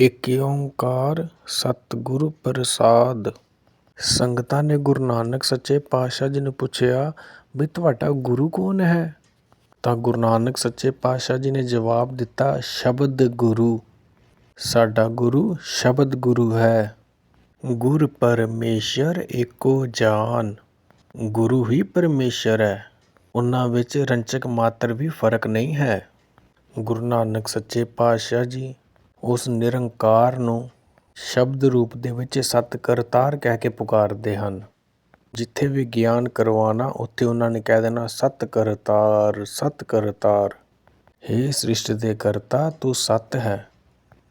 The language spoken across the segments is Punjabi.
ਏਕ ਓਂਕਾਰ ਸਤਿਗੁਰ ਪ੍ਰਸਾਦ। ਸੰਗਤਾਂ ਨੇ ਗੁਰੂ ਨਾਨਕ ਸੱਚੇ ਪਾਤਸ਼ਾਹ ਜੀ ਨੂੰ ਪੁੱਛਿਆ, ਵੀ ਤੁਹਾਡਾ ਗੁਰੂ ਕੌਣ ਹੈ? ਤਾਂ ਗੁਰੂ ਨਾਨਕ ਸੱਚੇ ਪਾਤਸ਼ਾਹ ਜੀ ਨੇ ਜਵਾਬ ਦਿੱਤਾ, ਸ਼ਬਦ ਗੁਰੂ। ਸਾਡਾ ਗੁਰੂ ਸ਼ਬਦ ਗੁਰੂ ਹੈ। ਗੁਰ ਪਰਮੇਸ਼ਰ ਏਕੋ ਜਾਨ। ਗੁਰੂ ਹੀ ਪਰਮੇਸ਼ਰ ਹੈ। ਉਹਨਾਂ ਵਿੱਚ ਰੰਚਕ ਮਾਤਰ ਵੀ ਫ਼ਰਕ ਨਹੀਂ ਹੈ। ਗੁਰੂ ਨਾਨਕ ਸੱਚੇ ਪਾਤਸ਼ਾਹ ਜੀ ਉਸ ਨਿਰੰਕਾਰ ਨੂੰ ਸ਼ਬਦ ਰੂਪ ਦੇ ਵਿੱਚ ਸਤ ਕਰਤਾਰ ਕਹਿ ਕੇ ਪੁਕਾਰਦੇ ਹਨ। ਜਿੱਥੇ ਵੀ ਗਿਆਨ ਕਰਵਾਉਣਾ, ਉੱਥੇ ਉਹਨਾਂ ਨੇ ਕਹਿ ਦੇਣਾ ਸਤ ਕਰਤਾਰ ਸਤ ਕਰਤਾਰ ਹੇ ਸ੍ਰਿਸ਼ਟ ਦੇ ਕਰਤਾ, ਤੂੰ ਸਤ ਹੈ।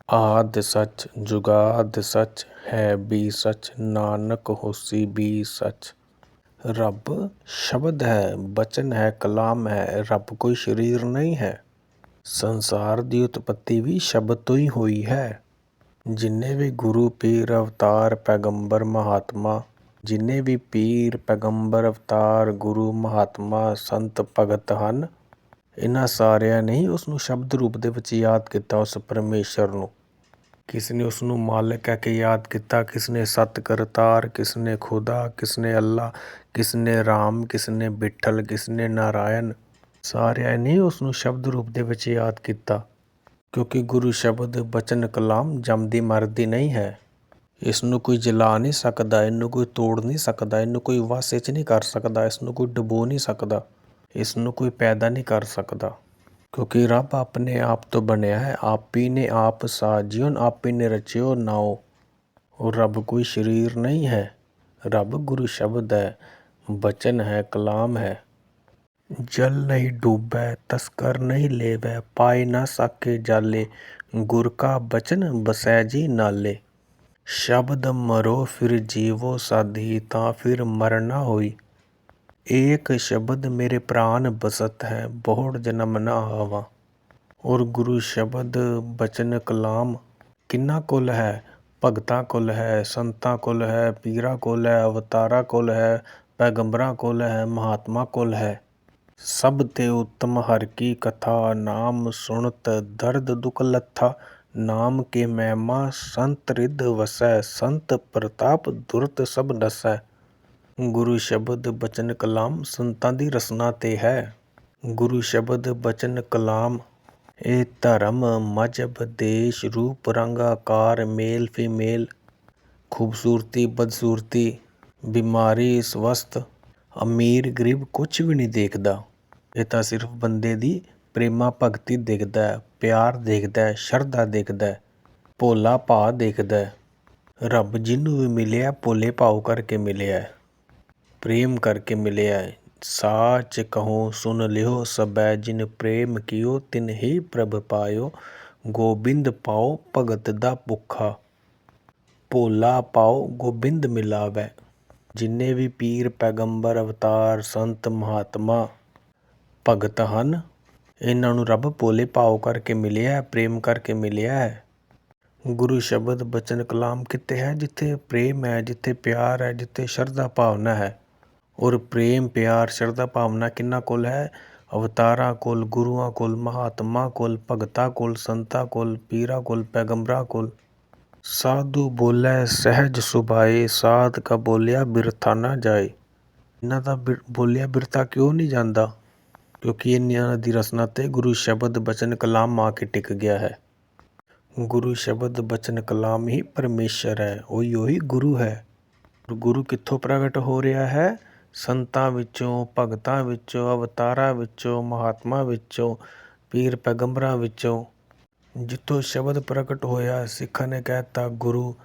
ਆਦ ਸੱਚ, ਜੁਗਾਦ ਸੱਚ, ਹੈ ਵੀ ਸੱਚ, ਨਾਨਕ ਹੋਸੀ ਵੀ ਸੱਚ। ਰੱਬ ਸ਼ਬਦ ਹੈ, ਬਚਨ ਹੈ, ਕਲਾਮ ਹੈ, ਰੱਬ ਕੋਈ ਸਰੀਰ ਨਹੀਂ ਹੈ। ਸੰਸਾਰ ਦੀ ਉਤਪਤੀ ਵੀ ਸ਼ਬਦ ਤੋਂ ਹੀ ਹੋਈ ਹੈ। ਜਿੰਨੇ ਵੀ ਗੁਰੂ, ਪੀਰ, ਅਵਤਾਰ, ਪੈਗੰਬਰ, ਮਹਾਤਮਾ, ਜਿੰਨੇ ਵੀ ਪੀਰ, ਪੈਗੰਬਰ, ਅਵਤਾਰ, ਗੁਰੂ, ਮਹਾਤਮਾ, ਸੰਤ, ਭਗਤ ਹਨ, ਇਹਨਾਂ ਸਾਰਿਆਂ ਨੇ ਹੀ ਉਸ ਨੂੰ ਸ਼ਬਦ ਰੂਪ ਦੇ ਵਿੱਚ ਯਾਦ ਕੀਤਾ ਉਸ ਪਰਮੇਸ਼ਰ ਨੂੰ। ਕਿਸ ਨੇ ਉਸ ਨੂੰ ਮਾਲਕ ਕਹਿ ਕੇ ਯਾਦ ਕੀਤਾ ਕਿਸ ਨੇ ਸਤ ਕਰਤਾਰ ਕਿਸ ਨੇ ਖੁਦਾ ਕਿਸ ਨੇ ਅੱਲਾ ਕਿਸ ਨੇ ਰਾਮ ਕਿਸ ਨੇ ਬਿਠਲ ਕਿਸ ਨੇ ਨਾਰਾਇਣ ਸਾਰਿਆਂ ਨੇ ਉਸ ਨੂੰ ਸ਼ਬਦ ਰੂਪ ਦੇ ਵਿੱਚ ਯਾਦ ਕੀਤਾ, ਕਿਉਂਕਿ ਗੁਰੂ ਸ਼ਬਦ ਬਚਨ ਕਲਾਮ ਜੰਮਦੀ ਮਰਦੀ ਨਹੀਂ ਹੈ। ਇਸ ਨੂੰ ਕੋਈ ਜਲਾ ਨਹੀਂ ਸਕਦਾ, ਇਹਨੂੰ ਕੋਈ ਤੋੜ ਨਹੀਂ ਸਕਦਾ, ਇਹਨੂੰ ਕੋਈ ਵਾਸੇ 'ਚ ਨਹੀਂ ਕਰ ਸਕਦਾ ਇਸ ਨੂੰ ਕੋਈ ਡਬੋ ਨਹੀਂ ਸਕਦਾ ਇਸ ਨੂੰ ਕੋਈ ਪੈਦਾ ਨਹੀਂ ਕਰ ਸਕਦਾ। ਕਿਉਂਕਿ ਰੱਬ ਆਪਣੇ ਆਪ ਤੋਂ ਬਣਿਆ ਹੈ, ਆਪੀ ਨੇ ਆਪ ਸਾਜਿਓ, ਆਪੀ ਨੇ ਰਚਿਓ ਨਾਓ। ਉਹ ਰੱਬ ਕੋਈ ਸਰੀਰ ਨਹੀਂ ਹੈ, ਰੱਬ ਗੁਰੂ ਸ਼ਬਦ ਹੈ, ਬਚਨ ਹੈ, ਕਲਾਮ ਹੈ। ਜਲ ਨਹੀਂ ਡੂਬੈ, ਤਸਕਰ ਨਹੀਂ ਲੇਵੈ, ਪਾਏ ਨਾ ਸਾਕੇ ਜਾਲੇ, ਗੁਰ ਕਾ ਬਚਨ ਬਸੈ ਜੀ ਨਾਲੇ। ਸ਼ਬਦ ਮਰੋ ਫਿਰ ਜੀਵੋ ਸਾਧੀ, ਤਾਂ ਫਿਰ ਮਰਨਾ ਹੋਈ। ਏਕ ਸ਼ਬਦ ਮੇਰੇ ਪ੍ਰਾਨ ਬਸਤ ਹੈ, ਬਹੁੜ ਜਨਮ ਨਾ ਆਵਾ। ਔਰ ਗੁਰੂ ਸ਼ਬਦ ਬਚਨ ਕਲਾਮ ਕਿੰਨਾ ਕੁਲ ਹੈ? ਭਗਤਾਂ ਕੋਲ ਹੈ, ਸੰਤਾਂ ਕੋਲ ਹੈ, ਪੀਰਾਂ ਕੋਲ ਹੈ, ਅਵਤਾਰਾਂ ਕੋਲ ਹੈ, ਪੈਗੰਬਰਾਂ ਕੋਲ ਹੈ, ਮਹਾਤਮਾ ਕੋਲ ਹੈ। ਸਭ ਤੇ ਉੱਤਮ ਹਰ ਕੀ ਕਥਾ, ਨਾਮ ਸੁਣਤ ਦਰਦ ਦੁਖ ਲੱਥਾ। ਨਾਮ ਕੇ ਮਹਿਮਾ ਸੰਤ ਰਿਧ ਵਸੈ, ਸੰਤ ਪ੍ਰਤਾਪ ਦੁਰਤ ਸਭ ਨਸੈ। ਗੁਰੂ ਸ਼ਬਦ ਬਚਨ ਕਲਾਮ ਸੰਤਾਂ ਦੀ ਰਸਨਾ ਤੇ ਹੈ। ਗੁਰੂ ਸ਼ਬਦ ਬਚਨ ਕਲਾਮ, ਇਹ ਧਰਮ ਮਜਬ ਦੇਸ਼ ਰੂਪ ਰੰਗ ਆਕਾਰ ਮੇਲ ਫੀਮੇਲ। ਖੂਬਸੂਰਤੀ, ਬਦਸੂਰਤੀ, ਬਿਮਾਰੀ ਸਵਸਥ ਅਮੀਰ ਗਰੀਬ ਕੁਛ ਵੀ ਨਹੀਂ ਦੇਖਦਾ। ਇਹ ਤਾਂ ਸਿਰਫ ਬੰਦੇ ਦੀ ਪ੍ਰੇਮਾ ਭਗਤੀ ਦੇਖਦਾ ਪਿਆਰ ਦੇਖਦਾ ਸ਼ਰਧਾ ਦੇਖਦਾ ਭੋਲਾ ਭਾਅ ਦੇਖਦਾ ਰੱਬ ਜਿਹਨੂੰ ਵੀ ਮਿਲਿਆ, ਭੋਲੇ ਭਾਉ ਕਰਕੇ ਮਿਲਿਆ ਪ੍ਰੇਮ ਕਰਕੇ ਮਿਲਿਆ ਸਾਚ ਕਹੋ, ਸੁਨ ਲਿਓ ਸਬੈ ਜਿਨ ਪ੍ਰੇਮ ਕੀਓ, ਤਿਨ ਹੀ ਪ੍ਰਭ ਪਾਇਓ। ਗੋਬਿੰਦ ਪਾਓ ਭਗਤ ਦਾ ਭੁੱਖਾ, ਭੋਲਾ ਪਾਓ ਗੋਬਿੰਦ ਮਿਲਾਵੇ। ਜਿੰਨੇ ਵੀ ਪੀਰ, ਪੈਗੰਬਰ, ਅਵਤਾਰ, ਸੰਤ, ਮਹਾਤਮਾ ਭਗਤ ਹਨ, ਇਹਨਾਂ ਨੂੰ ਰੱਬ ਭੋਲੇ ਭਾਉ ਕਰਕੇ ਮਿਲਿਆ ਪ੍ਰੇਮ ਕਰਕੇ ਮਿਲਿਆ ਹੈ। ਗੁਰੂ ਸ਼ਬਦ, ਬਚਨ, ਕਲਾਮ ਕਿਤੇ ਹੈ? ਜਿੱਥੇ ਪ੍ਰੇਮ ਹੈ, ਜਿੱਥੇ ਪਿਆਰ ਹੈ, ਜਿੱਥੇ ਸ਼ਰਧਾ ਭਾਵਨਾ ਹੈ। ਔਰ ਪ੍ਰੇਮ, ਪਿਆਰ, ਸ਼ਰਧਾ ਭਾਵਨਾ ਕਿੰਨਾ ਕੋਲ ਹੈ? ਅਵਤਾਰਾਂ ਕੋਲ, ਗੁਰੂਆਂ ਕੋਲ, ਮਹਾਤਮਾ ਕੋਲ, ਭਗਤਾਂ ਕੋਲ, ਸੰਤਾਂ ਕੋਲ, ਪੀਰਾਂ ਕੋਲ, ਪੈਗੰਬਰਾਂ ਕੋਲ। ਸਾਧੂ ਬੋਲੇ, ਸਹਿਜ ਸੁਭਾਏ, ਸਾਧ ਕਾ ਬੋਲਿਆ ਬਿਰਥਾ ਨਾ ਜਾਏ। ਇਹਨਾਂ ਦਾ ਬਿਰ ਬੋਲਿਆ ਬਿਰਥਾ ਕਿਉਂ ਨਹੀਂ ਜਾਂਦਾ? ਕਿਉਂਕਿ ਇਹਨਾਂ ਦੀ ਰਸਨਾ ਤੇ ਗੁਰੂ ਸ਼ਬਦ ਬਚਨ ਕਲਾਮ ਆ ਕੇ ਟਿਕ ਗਿਆ ਹੈ। ਗੁਰੂ ਸ਼ਬਦ ਬਚਨ ਕਲਾਮ ਹੀ ਪਰਮੇਸ਼ਰ ਹੈ ਉਹੀ ਉਹੀ ਗੁਰੂ ਹੈ। ਗੁਰੂ ਕਿੱਥੋਂ ਪ੍ਰਗਟ ਹੋ ਰਿਹਾ ਹੈ? ਸੰਤਾਂ ਵਿੱਚੋਂ, ਭਗਤਾਂ ਵਿੱਚੋਂ, ਅਵਤਾਰਾਂ ਵਿੱਚੋਂ, ਮਹਾਤਮਾ ਵਿੱਚੋਂ, ਪੀਰ ਪੈਗੰਬਰਾਂ ਵਿੱਚੋਂ। ਜਿੱਥੋਂ ਸ਼ਬਦ ਪ੍ਰਗਟ ਹੋਇਆ, ਸਿੱਖਾਂ ਨੇ ਕਹਿ ਕਹਿਤਾ, ਗੁਰੂ,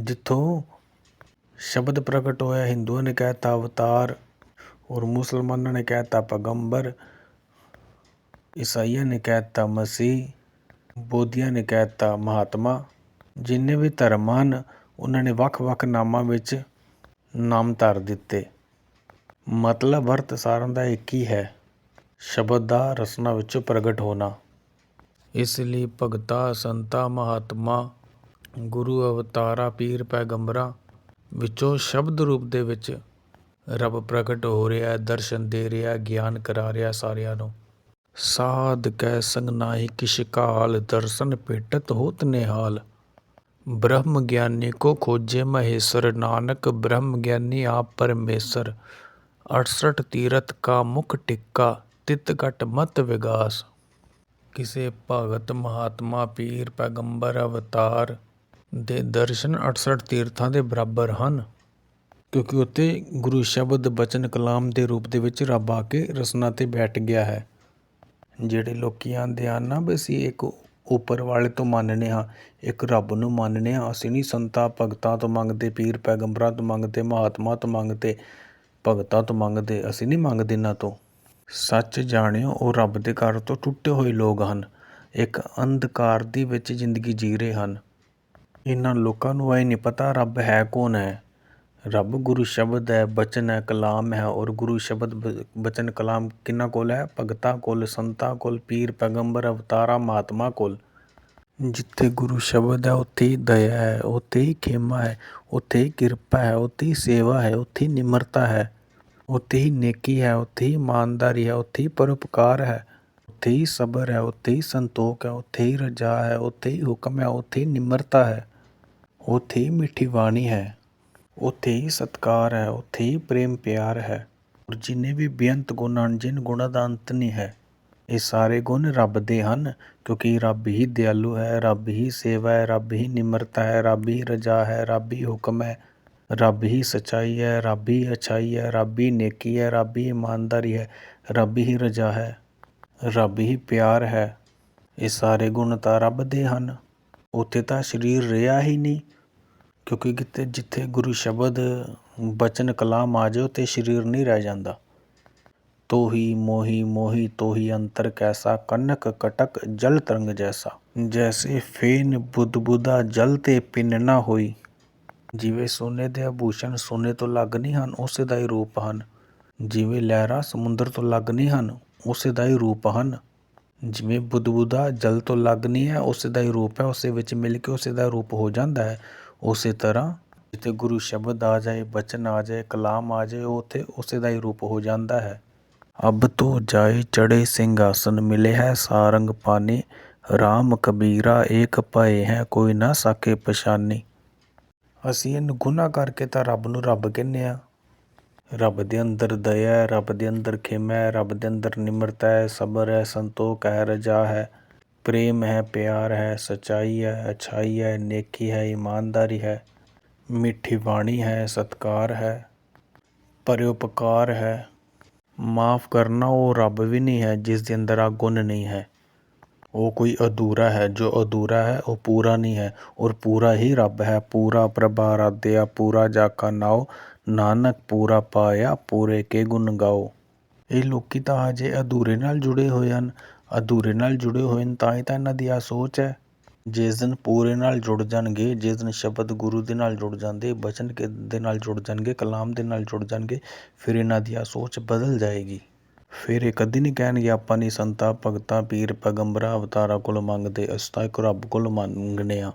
ਜਿੱਥੋਂ ਸ਼ਬਦ ਪ੍ਰਗਟ ਹੋਇਆ, ਹਿੰਦੂਆਂ ਨੇ ਕਹਿ ਕਹਿਤਾ, ਅਵਤਾਰ ਔਰ ਮੁਸਲਮਾਨਾਂ ਨੇ ਕਹਿ ਕਹਿਤਾ, ਪੈਗੰਬਰ, ਈਸਾਈਆਂ ਨੇ ਕਹਿ ਕਹਿਤਾ, ਮਸੀਹ, ਬੋਧੀਆਂ ਨੇ ਕਹਿ ਕਹਿਤਾ, ਮਹਾਤਮਾ। ਜਿੰਨੇ ਵੀ ਧਰਮ ਹਨ, ਉਹਨਾਂ ਨੇ ਵੱਖ-ਵੱਖ ਨਾਮਾਂ ਵਿੱਚ ਨਾਮ ਧਰ ਦਿੱਤੇ। ਮਤਲਬ ਅਰਥ ਸਾਰਨ ਦਾ ਇੱਕ ਹੀ ਹੈ, ਸ਼ਬਦ ਦਾ ਰਸਨਾ ਵਿੱਚੋਂ ਪ੍ਰਗਟ ਹੋਣਾ। ਇਸ ਲਈ ਭਗਤਾ ਸੰਤਾ ਮਹਾਤਮਾ, ਗੁਰੂ ਅਵਤਾਰਾ ਪੀਰ ਪੈਗੰਬਰਾਂ ਵਿੱਚੋਂ ਸ਼ਬਦ ਰੂਪ ਦੇ ਵਿੱਚ ਰੱਬ ਪ੍ਰਗਟ ਹੋ ਰਿਹਾ ਹੈ ਦਰਸ਼ਨ ਦੇ ਰਿਹਾ, ਗਿਆਨ ਕਰਾ ਰਿਹਾ ਸਾਰਿਆਂ ਨੂੰ। ਸਾਧ ਕੈ ਸੰਗ ਨਾਹੀ ਕਿਛ ਕਾਲ, ਦਰਸ਼ਨ ਭੇਟਤ ਹੋਤ ਨਿਹਾਲ। ਬ੍ਰਹਮ ਗਿਆਨੀ ਕੋ ਖੋਜੇ ਮਹੇਸ਼ਰ, ਨਾਨਕ ਬ੍ਰਹਮ ਗਿਆਨੀ ਆਪ ਪਰਮੇਸ਼ਰ। 68 ਤੀਰਥ ਕਾ ਮੁਖ ਟਿੱਕਾ, ਤਿਤ ਘਟ ਮਤ ਵਿਗਾਸ। ਕਿਸੇ ਭਗਤ ਮਹਾਤਮਾ ਪੀਰ ਪੈਗੰਬਰ ਅਵਤਾਰ ਦੇ ਦਰਸ਼ਨ 68 ਤੀਰਥਾਂ ਦੇ ਬਰਾਬਰ ਹਨ, ਕਿਉਂਕਿ ਉੱਥੇ ਗੁਰੂ ਸ਼ਬਦ ਬਚਨ ਕਲਾਮ ਦੇ ਰੂਪ ਦੇ ਵਿੱਚ ਰੱਬ ਆ ਕੇ ਰਸਨਾ ਤੇ ਬੈਠ ਗਿਆ ਹੈ। ਜਿਹੜੇ ਲੋਕੀ ਆਂਦੇ ਹਨ ਨਾ ਵੀ ਅਸੀਂ ਇੱਕ ਉੱਪਰ ਵਾਲੇ ਤੋਂ ਮੰਨਨੇ ਹਾਂ, ਇੱਕ ਰੱਬ ਨੂੰ ਮੰਨਨੇ ਹਾਂ, ਅਸੀਂ ਨਹੀਂ ਸੰਤਾ, ਭਗਤਾਂ ਤੋਂ ਮੰਗਦੇ, ਪੀਰ ਪੈਗੰਬਰਾਂ ਤੋਂ ਮੰਗਦੇ, ਮਹਾਤਮਾ ਤੋਂ ਮੰਗਦੇ, ਭਗਤਾਂ ਤੋਂ ਮੰਗਦੇ, ਅਸੀਂ ਨਹੀਂ ਮੰਗਦੇ ਇਹਨਾਂ ਤੋਂ। ਸੱਚ ਜਾਣਿਓ, ਉਹ ਰੱਬ ਦੇ ਘਰ ਤੋਂ ਟੁੱਟੇ ਹੋਏ ਲੋਕ ਹਨ। ਇੱਕ ਅੰਧਕਾਰ ਦੀ ਵਿੱਚ ਜ਼ਿੰਦਗੀ ਜੀ ਰਹੇ ਹਨ। ਇਹਨਾਂ ਲੋਕਾਂ ਨੂੰ ਇਹ ਨਹੀਂ ਪਤਾ ਰੱਬ ਹੈ ਕੌਣ ਹੈ। ਰੱਬ ਗੁਰੂ ਸ਼ਬਦ ਹੈ, ਬਚਨ ਹੈ, ਕਲਾਮ ਹੈ ਔਰ ਗੁਰੂ ਸ਼ਬਦ ਬਚਨ, ਕਲਾਮ ਕਿੰਨਾ ਕੋਲ ਹੈ? ਭਗਤਾਂ ਕੋਲ, ਸੰਤਾਂ ਕੋਲ, ਪੀਰ, ਪੈਗੰਬਰ, ਅਵਤਾਰਾਂ, ਮਹਾਤਮਾ ਕੋਲ। ਜਿੱਥੇ ਗੁਰੂ ਸ਼ਬਦ ਹੈ, ਉੱਥੇ ਹੀ ਦਇਆ ਹੈ, ਉੱਥੇ ਹੀ ਖੇਮਾ ਹੈ, ਉੱਥੇ ਹੀ ਕਿਰਪਾ ਹੈ, ਉੱਥੇ ਹੀ ਸੇਵਾ ਹੈ, ਉੱਥੇ ਹੀ ਨਿਮਰਤਾ ਹੈ। ਉੱਥੇ ਹੀ ਨੇਕੀ ਹੈ ਉੱਥੇ ਹੀ ਇਮਾਨਦਾਰੀ ਹੈ ਉੱਥੇ ਹੀ ਪਰਉਪਕਾਰ ਹੈ ਉੱਥੇ ਹੀ ਸਬਰ ਹੈ ਉੱਥੇ ਹੀ ਸੰਤੋਖ ਹੈ ਉੱਥੇ ਹੀ ਰਜਾ ਹੈ ਉੱਥੇ ਹੀ ਹੁਕਮ ਹੈ ਉੱਥੇ ਹੀ ਨਿਮਰਤਾ ਹੈ ਉੱਥੇ ਹੀ ਮਿੱਠੀ ਬਾਣੀ ਹੈ ਉੱਥੇ ਹੀ ਸਤਕਾਰ ਹੈ ਉੱਥੇ ਹੀ ਪ੍ਰੇਮ ਪਿਆਰ ਹੈ ਔਰ ਜਿੰਨੇ ਵੀ ਬੇਅੰਤ ਗੁਣ ਹਨ ਜਿਨ ਗੁਣਾਂ ਦਾ ਅੰਤ ਨਹੀਂ ਹੈ ਇਹ ਸਾਰੇ ਗੁਣ ਰੱਬ ਦੇ ਹਨ ਕਿਉਂਕਿ ਰੱਬ ਹੀ ਦਿਆਲੂ ਹੈ ਰੱਬ ਹੀ ਸੇਵਾ ਹੈ ਰੱਬ ਹੀ ਨਿਮਰਤਾ ਹੈ ਰੱਬ ਹੀ ਰਜਾ ਹੈ ਰੱਬ ਹੀ ਹੁਕਮ ਹੈ ਰੱਬ ਹੀ ਸੱਚਾਈ ਹੈ, ਰੱਬ ਹੀ ਅੱਛਾਈ ਹੈ, ਰੱਬ ਹੀ ਨੇਕੀ ਹੈ, ਰੱਬ ਹੀ ਇਮਾਨਦਾਰੀ ਹੈ, ਰੱਬ ਹੀ ਰਜਾ ਹੈ, ਰੱਬ ਹੀ ਪਿਆਰ ਹੈ। ਇਹ ਸਾਰੇ ਗੁਣ ਤਾਂ ਰੱਬ ਦੇ ਹਨ। ਉੱਥੇ ਤਾਂ ਸਰੀਰ ਰਿਹਾ ਹੀ ਨਹੀਂ, ਕਿਉਂਕਿ ਕਿਤੇ ਜਿੱਥੇ ਗੁਰੂ ਸ਼ਬਦ ਬਚਨ ਕਲਾਮ ਆ ਜਾਓ ਤੇ ਸਰੀਰ ਨਹੀਂ ਰਹਿ ਜਾਂਦਾ। ਤੋਹੀ ਮੋਹੀ ਮੋਹੀ ਤੋਹੀ ਅੰਤਰ ਕੈਸਾ, ਕਨਕ ਕਟਕ ਜਲ ਤਰੰਗ ਜੈਸਾ। ਜੈਸੇ ਫੇਨ ਬੁੱਧ ਬੁੱਧਾ ਜਲ ਤੇ ਪਿੰਨ ਨਾ ਹੋਈ। ਜਿਵੇਂ ਸੋਨੇ ਦੇ ਆਭੂਸ਼ਣ ਸੋਨੇ ਤੋਂ ਅਲੱਗ ਨਹੀਂ ਹਨ, ਉਸੇ ਦਾ ਹੀ ਰੂਪ ਹਨ। ਜਿਵੇਂ ਲਹਿਰਾਂ ਸਮੁੰਦਰ ਤੋਂ ਲੱਗ ਨਹੀਂ ਹਨ, ਉਸੇ ਦਾ ਹੀ ਰੂਪ ਹਨ। ਜਿਵੇਂ ਬੁੱਧ ਜਲ ਤੋਂ ਲੱਗ ਨਹੀਂ ਹੈ, ਉਸੇ ਦਾ ਹੀ ਰੂਪ ਹੈ। ਉਸੇ ਵਿੱਚ ਮਿਲ ਕੇ ਉਸੇ ਦਾ ਰੂਪ ਹੋ ਜਾਂਦਾ ਹੈ। ਉਸੇ ਤਰ੍ਹਾਂ ਜਿੱਥੇ ਗੁਰੂ ਸ਼ਬਦ ਆ ਜਾਏ, ਬਚਨ ਆ ਜਾਏ, ਕਲਾਮ ਆ ਜਾਏ, ਉਹ ਉੱਥੇ ਉਸੇ ਦਾ ਹੀ ਰੂਪ ਹੋ ਜਾਂਦਾ ਹੈ। ਅਬ ਤੋ ਜਾਏ ਚੜੇ ਸਿੰਘਾਸਨ, ਮਿਲੇ ਹੈ ਸਾਰੰਗ ਪਾਨੇ। RAM ਕਬੀਰਾ ਏਕ ਭਏ ਹੈ, ਕੋਈ ਨਾ ਸਾਕੇ ਪਛਾਨੀ। ਅਸੀਂ ਇਹਨੂੰ ਗੁਨਾਹ ਕਰਕੇ ਤਾਂ ਰੱਬ ਨੂੰ ਰੱਬ ਕਹਿੰਦੇ ਆ ਰੱਬ ਦੇ ਅੰਦਰ ਦਇਆ ਹੈ, ਰੱਬ ਦੇ ਅੰਦਰ ਖੇਮਾ ਹੈ, ਰੱਬ ਦੇ ਅੰਦਰ ਨਿਮਰਤਾ ਹੈ, ਸਬਰ ਹੈ, ਸੰਤੋਖ ਹੈ, ਰਜਾ ਹੈ। ਪ੍ਰੇਮ ਹੈ, ਪਿਆਰ ਹੈ, ਸਚਾਈ ਹੈ, ਅਛਾਈ ਹੈ, ਨੇਕੀ ਹੈ, ਇਮਾਨਦਾਰੀ ਹੈ। ਮਿੱਠੀ ਬਾਣੀ ਹੈ, ਸਤਕਾਰ ਹੈ। ਪਰਉਪਕਾਰ ਹੈ। ਮਾਫ ਕਰਨਾ ਉਹ ਰੱਬ ਵੀ ਨਹੀਂ ਹੈ, ਜਿਸ ਦੇ ਅੰਦਰ ਆ ਗੁਣ ਨਹੀਂ ਹੈ। ਉਹ ਕੋਈ ਅਧੂਰਾ ਹੈ। ਜੋ ਅਧੂਰਾ ਹੈ, ਉਹ ਪੂਰਾ ਨਹੀਂ ਹੈ। ਔਰ ਪੂਰਾ ਹੀ ਰੱਬ ਹੈ। ਪੂਰਾ ਪ੍ਰਭਾ ਰਾਧਿਆ ਪੂਰਾ ਜਾਕਾ ਨਾਉ। ਨਾਨਕ ਪੂਰਾ ਪਾਇਆ। ਪੂਰੇ ਕੇ ਗੁਣ ਗਾਓ। ਇਹ ਲੋਕੀ ਤਾਂ ਹਜੇ ਅਧੂਰੇ ਨਾਲ ਜੁੜੇ ਹੋਏ ਹਨ। ਅਧੂਰੇ ਨਾਲ ਜੁੜੇ ਹੋਏ ਹਨ ਤਾਂ ਹੀ ਤਾਂ ਇਹਨਾਂ ਦੀ ਆ ਸੋਚ ਹੈ। ਜਿਸ ਦਿਨ ਪੂਰੇ ਨਾਲ ਜੁੜ ਜਾਣਗੇ, ਜਿਸ ਦਿਨ ਸ਼ਬਦ ਗੁਰੂ ਦੇ ਨਾਲ ਜੁੜ ਜਾਂਦੇ, ਬਚਨ ਕੇ ਦੇ ਨਾਲ ਜੁੜ ਜਾਣਗੇ, ਕਲਾਮ ਦੇ ਨਾਲ ਜੁੜ ਜਾਣਗੇ, ਫਿਰ ਇਹਨਾਂ ਦੀ ਆ ਸੋਚ ਬਦਲ ਜਾਏਗੀ। ਫਿਰ ਇਹ ਕਦੀ ਨਹੀਂ ਕਹਿਣਗੇ, ਆਪਾਂ ਨਹੀਂ ਸੰਤਾਂ, ਭਗਤਾਂ, ਪੀਰ, ਪੈਗੰਬਰਾਂ, ਅਵਤਾਰਾਂ ਕੋਲ ਮੰਗਦੇ, ਅਸੀਂ ਤਾਂ ਇੱਕ ਰੱਬ ਕੋਲ ਮੰਗਣੇ ਹਾਂ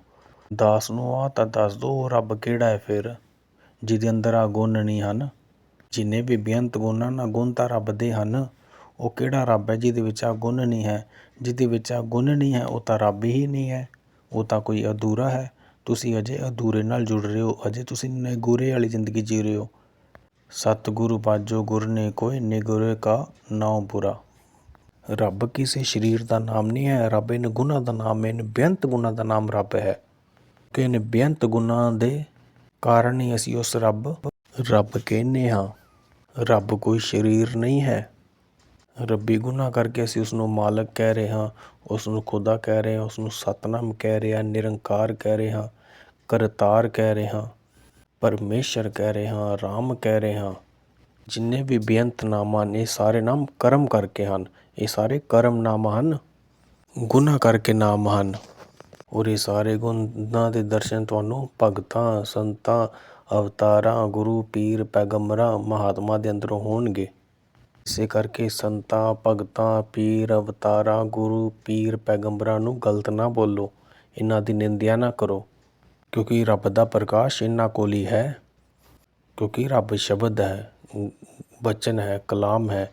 ਦਾਸ ਨੂੰ ਆਹ ਤਾਂ ਦੱਸ ਦੋ, ਉਹ ਰੱਬ ਕਿਹੜਾ ਹੈ ਫਿਰ, ਜਿਹਦੇ ਅੰਦਰ ਆ ਗੁਣ ਨਹੀਂ ਹਨ? ਜਿੰਨੇ ਵੀ ਬੇਅੰਤ ਗੁਣ ਹਨ ਗੁਣ ਤਾਂ ਰੱਬ ਦੇ ਹਨ, ਉਹ ਕਿਹੜਾ ਰੱਬ ਹੈ ਜਿਹਦੇ ਵਿੱਚ ਆ ਗੁਣ ਨਹੀਂ ਹੈ? ਜਿਹਦੇ ਵਿੱਚ ਆ ਗੁਣ ਨਹੀਂ ਹੈ, ਉਹ ਤਾਂ ਰੱਬ ਹੀ ਨਹੀਂ ਹੈ। ਉਹ ਤਾਂ ਕੋਈ ਅਧੂਰਾ ਹੈ। ਤੁਸੀਂ ਅਜੇ ਅਧੂਰੇ ਨਾਲ ਜੁੜ ਰਹੇ ਹੋ, ਅਜੇ ਤੁਸੀਂ ਨਗੂਰੇ ਵਾਲੀ ਜ਼ਿੰਦਗੀ ਜੀ ਰਹੇ ਹੋ। ਸਤਿਗੁਰੂ ਬਾਜੋ ਗੁਰ ਨੇ ਕੋਈ ਨਿਗੁਰੇ ਕਾ ਨਾਮ ਬੁਰਾ ਰੱਬ ਕਿਸੇ ਸਰੀਰ ਦਾ ਨਾਮ ਨਹੀਂ ਹੈ, ਰੱਬ ਇਨ ਗੁਣਾ ਦਾ ਨਾਮ ਹੈ ਇਨ ਬੇਅੰਤ ਗੁਣਾ ਦਾ ਨਾਮ ਰੱਬ ਹੈ। ਕਿ ਇਨ ਬੇਅੰਤ ਗੁਣਾ ਦੇ ਕਾਰਨ ਹੀ ਅਸੀਂ ਉਸ ਰੱਬ ਰੱਬ ਕਹਿੰਦੇ ਹਾਂ। ਰੱਬ ਕੋਈ ਸਰੀਰ ਨਹੀਂ ਹੈ। ਰੱਬੀ ਗੁਨਾਹ ਕਰਕੇ ਅਸੀਂ ਉਸ ਨੂੰ ਮਾਲਕ ਕਹਿ ਰਹੇ ਹਾਂ ਉਸ ਨੂੰ ਖੁਦਾ ਕਹਿ ਰਹੇ ਹਾਂ ਉਸ ਨੂੰ ਸਤਨਾਮ ਕਹਿ ਰਹੇ ਹਾਂ, ਨਿਰੰਕਾਰ ਕਹਿ ਰਹੇ ਹਾਂ, ਕਰਤਾਰ ਕਹਿ ਰਹੇ ਹਾਂ। ਪਰਮੇਸ਼ਰ ਕਹਿ ਰਹੇ ਹਾਂ ਰਾਮ ਕਹਿ ਰਹੇ। ਹਾਂ ਜਿੰਨੇ ਵੀ ਬੇਅੰਤ ਨਾਮ ਹਨ ਇਹ ਸਾਰੇ ਨਾਮ ਕਰਮ ਕਰਕੇ ਹਨ। ਇਹ ਸਾਰੇ ਕਰਮ ਨਾਮ ਹਨ। ਗੁਨਾਹ ਕਰਕੇ ਨਾਮ ਹਨ। ਔਰ ਇਹ ਸਾਰੇ ਗੁਣਾਂ ਦੇ ਦਰਸ਼ਨ ਤੁਹਾਨੂੰ ਭਗਤਾਂ, ਸੰਤਾਂ, ਅਵਤਾਰਾਂ, ਗੁਰੂ, ਪੀਰ, ਪੈਗੰਬਰਾਂ, ਮਹਾਤਮਾ ਦੇ ਅੰਦਰੋਂ ਹੋਣਗੇ। ਇਸੇ ਕਰਕੇ ਸੰਤਾਂ, ਭਗਤਾਂ, ਪੀਰ, ਅਵਤਾਰਾਂ, ਗੁਰੂ, ਪੀਰ, ਪੈਗੰਬਰਾਂ ਨੂੰ ਗਲਤ ਨਾ ਬੋਲੋ। ਇਹਨਾਂ ਦੀ ਨਿੰਦਿਆ ਨਾ ਕਰੋ। ਕਿਉਂਕਿ ਰੱਬ ਦਾ ਪ੍ਰਕਾਸ਼ ਇਹਨਾਂ ਕੋਲ ਹੀ ਹੈ। ਕਿਉਂਕਿ ਰੱਬ ਸ਼ਬਦ ਹੈ, ਬਚਨ ਹੈ, ਕਲਾਮ ਹੈ।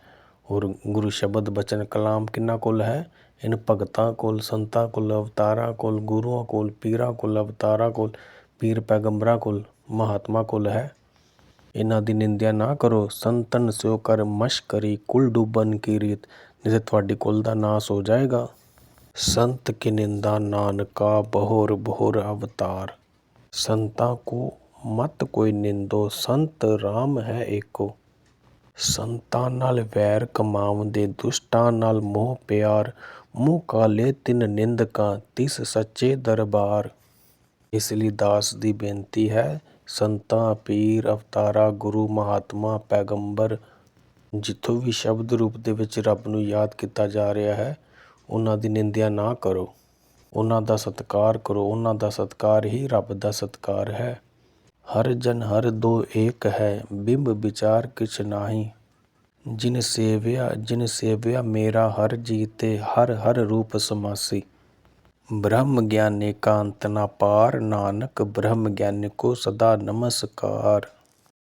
ਔਰ ਗੁਰੂ ਸ਼ਬਦ, ਬਚਨ, ਕਲਾਮ ਕਿੰਨਾ ਕੋਲ ਹੈ? ਇਨ ਭਗਤਾਂ ਕੋਲ, ਸੰਤਾਂ ਕੋਲ, ਅਵਤਾਰਾਂ ਕੋਲ, ਗੁਰੂਆਂ ਕੋਲ, ਪੀਰਾਂ ਕੋਲ, ਅਵਤਾਰਾਂ ਕੋਲ, ਪੀਰ ਪੈਗੰਬਰਾਂ ਕੋਲ, ਮਹਾਤਮਾ ਕੋਲ ਹੈ। ਇਹਨਾਂ ਦੀ ਨਿੰਦਿਆ ਨਾ ਕਰੋ। ਸੰਤਨ ਸਿਓ ਕਰ ਮਸ਼ਕਰੀ ਕੁਲ ਡੁੱਬਨ ਕੀ ਰੀਤ, ਨਹੀਂ ਤੁਹਾਡੇ ਕੁਲ ਦਾ ਨਾਸ ਹੋ ਜਾਏਗਾ। ਸੰਤ ਕੀ ਨਿੰਦਾ, ਨਾਨਕਾ, ਬਹੋਰ ਬਹੋਰ ਅਵਤਾਰ। ਸੰਤਾਂ ਕੋ ਮਤ ਕੋਈ ਨਿੰਦੋ, ਸੰਤ ਰਾਮ ਹੈ ਏਕੋ। ਸੰਤਾਂ ਨਾਲ ਵੈਰ ਕਮਾਉਂਦੇ, ਦੁਸ਼ਟਾਂ ਨਾਲ ਮੋਹ ਪਿਆਰ, ਮੂੰਹ ਕਾਲੇ ਤਿੰਨ ਨਿੰਦਕਾਂ, ਤਿਸ ਸੱਚੇ ਦਰਬਾਰ। ਇਸ ਲਈ ਦਾਸ ਦੀ ਬੇਨਤੀ ਹੈ, ਸੰਤਾਂ ਪੀਰ ਅਵਤਾਰਾ, ਗੁਰੂ, ਮਹਾਤਮਾ, ਪੈਗੰਬਰ, ਜਿੱਥੋਂ ਵੀ ਸ਼ਬਦ ਰੂਪ ਦੇ ਵਿੱਚ ਰੱਬ ਨੂੰ ਯਾਦ ਕੀਤਾ ਜਾ ਰਿਹਾ ਹੈ, ਉਹਨਾਂ ਦੀ ਨਿੰਦਿਆ ਨਾ ਕਰੋ। ਉਹਨਾਂ ਦਾ ਸਤਿਕਾਰ ਕਰੋ, ਉਹਨਾਂ ਦਾ ਸਤਿਕਾਰ ਹੀ ਰੱਬ ਦਾ ਸਤਿਕਾਰ ਹੈ। ਹਰ ਜਨ ਹਰ ਦੋ ਏਕ ਹੈ, ਬਿੰਬ ਵਿਚਾਰ ਕਿਛ ਨਾਹੀ। ਜਿਨ ਸੇਵਿਆ ਜਿਨ ਸੇਵਿਆ ਮੇਰਾ ਹਰ ਜੀਤੇ, ਹਰ ਹਰ ਰੂਪ ਸਮਾਸੀ। ਬ੍ਰਹਮ ਗਿਆਨੇ ਕਾਂਤ ਨਾ ਪਾਰ, ਨਾਨਕ ਬ੍ਰਹਮ ਗਿਆਨ ਕੋ ਸਦਾ ਨਮਸਕਾਰ।